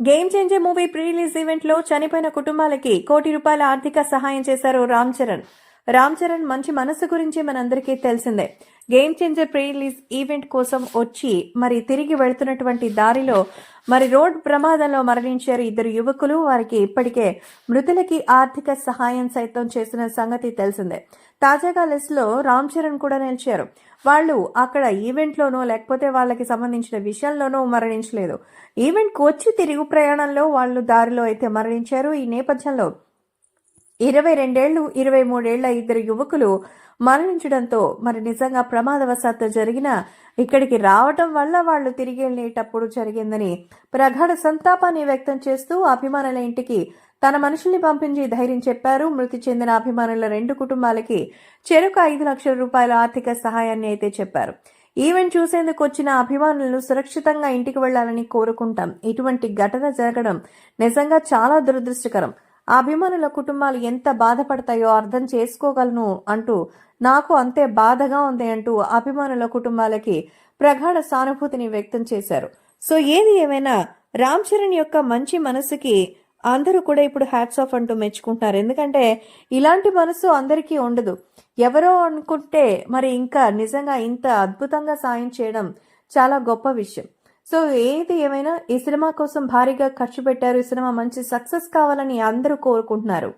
Game changer movie pre release ఈవెంట్లో చనిపోయిన కుటుంబాలకి కోటి రూపాయల ఆర్థిక సహాయం చేశారు రామ్ చరణ్. రామ్ చరణ్ మంచి మనసు గురించి మనందరికీ తెలిసిందే. Game changer pre release event కోసం వచ్చి మరి తిరిగి వెళ్తున్నటువంటి దారిలో మరి రోడ్ ప్రమాదంలో మరణించారు ఇద్దరు యువకులు. వారికి ఇప్పటికే మృతులకి ఆర్థిక సహాయం సైతం చేసిన సంగతి తెలిసిందే. తాజాగా లిస్ట్లో రామ్ చరణ్ కూడా నిలిచారు. వాళ్ళు అక్కడ ఈవెంట్లోనో లేకపోతే వాళ్ళకి సంబంధించిన విషయంలోనో మరణించలేదు. ఈవెంట్కి వచ్చి తిరుగు ప్రయాణంలో వాళ్ళు దారిలో అయితే మరణించారు. ఈ నేపథ్యంలో ఇరవై రెండేళ్ళు ఇరవై మూడేళ్ళ ఇద్దరు యువకులు మరణించడంతో మరి నిజంగా ప్రమాదవశాత్తు జరిగిన ఇక్కడికి రావటం వల్ల వాళ్ళు తిరిగి వెళ్ళేటప్పుడు జరిగిందని ప్రగాఢ సంతాపాన్ని వ్యక్తం చేస్తూ అభిమానుల ఇంటికి తన మనుషుల్ని పంపించి ధైర్యం చెప్పారు. మృతి చెందిన అభిమానుల రెండు కుటుంబాలకి చెరుకు ఐదు లక్షల రూపాయల ఆర్థిక సహాయాన్ని అయితే చెప్పారు. ఈవెంట్ చూసేందుకు వచ్చిన అభిమానులను సురక్షితంగా ఇంటికి వెళ్ళాలని కోరుకుంటాం. ఇటువంటి ఘటన జరగడం నిజంగా చాలా దురదృష్టకరం. ఆ అభిమానుల కుటుంబాలు ఎంత బాధపడతాయో అర్థం చేసుకోగలను అంటూ నాకు అంతే బాధగా ఉంది అంటూ అభిమానుల కుటుంబాలకి ప్రగాఢ సానుభూతిని వ్యక్తం చేశారు. సో ఏది ఏమైనా రామ్ చరణ్ యొక్క మంచి మనసుకి అందరూ కూడా ఇప్పుడు హ్యాట్స్ ఆఫ్ అంటూ మెచ్చుకుంటున్నారు. ఎందుకంటే ఇలాంటి మనసు అందరికీ ఉండదు. ఎవరో అనుకుంటే మరి ఇంకా నిజంగా ఇంత అద్భుతంగా సాయం చేయడం చాలా గొప్ప విషయం. సో ఏది ఏమైనా ఈ సినిమా కోసం భారీగా ఖర్చు పెట్టారు ఈ సినిమా మంచి సక్సెస్ కావాలని అందరూ కోరుకుంటున్నారు.